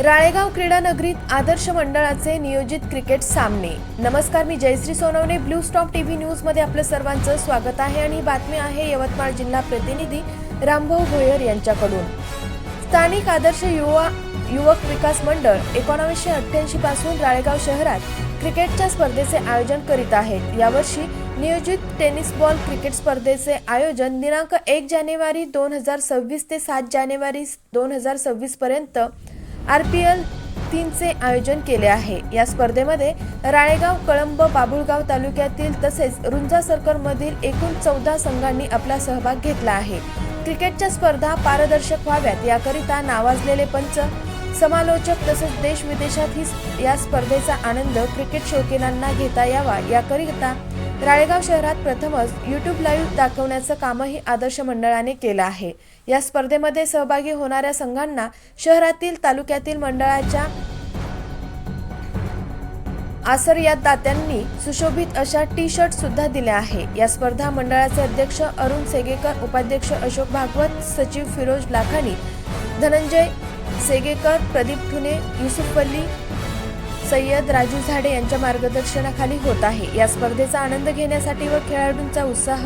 राळेगाव क्रीडा नगरीत आदर्श मंडळाचे नियोजित क्रिकेट सामने. नमस्कार मी Jayashree Sonawane. Blue stop TV न्यूजमध्ये आपलं सर्वांचं स्वागत आहे आणि बातमी आहे यवतमाळ जिल्हा प्रतिनिधी रामभाऊ भोयर यांच्याकडून. स्थानिक आदर्श युवा युवक विकास मंडळ एकोणावीसशे अठ्ठ्याऐंशी पासून राळेगाव शहरात क्रिकेटच्या स्पर्धेचे आयोजन करीत आहेत. यावर्षी नियोजित टेनिस बॉल क्रिकेट स्पर्धेचे आयोजन दिनांक एक जानेवारी दोन हजार सव्वीस ते सात जानेवारी दोन हजार सव्वीस पर्यंत आर पी एल तीनचे आयोजन केले आहे. या स्पर्धेमध्ये राळेगाव कळंब बाबुळगाव तालुक्यातील तसेच रुंजा सर्कलमधील एकूण चौदा संघांनी आपला सहभाग घेतला आहे. क्रिकेटच्या स्पर्धा पारदर्शक व्हाव्यात याकरिता नावाजलेले पंच समालोचक तसेच देश विदेशात ही या स्पर्धेचा आनंद क्रिकेट शौकीनांना घेता यावा याकरिता राळेगाव शहरात प्रथमच यूट्यूब लाईव्ह दाखवण्याचं कामही आदर्श मंडळाने केलं आहे. या स्पर्धेमध्ये सहभागी होणाऱ्या संघांना शहरातील तालुक्यातील मंडळाच्या आसर या दात्यांनी सुशोभित अशा टी शर्ट सुद्धा दिल्या आहे. या स्पर्धा मंडळाचे अध्यक्ष अरुण सेगेकर उपाध्यक्ष अशोक भागवत सचिव फिरोज लाखानी धनंजय सेगेकर प्रदीप ठुने युसुफ वल्ली सय्यद राजू झाडे यांच्या मार्गदर्शनाखाली होत आहे. या स्पर्धेचा आनंद घेण्यासाठी व खेळाडूंचा उत्साह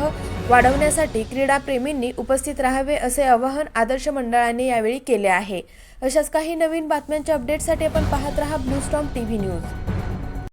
वाढवण्यासाठी क्रीडाप्रेमींनी उपस्थित राहावे असे आवाहन आदर्श मंडळाने यावेळी केले आहे. अशाच काही नवीन बातम्यांच्या अपडेटसाठी आपण पाहत रहा ब्लू स्टॉम टीव्ही न्यूज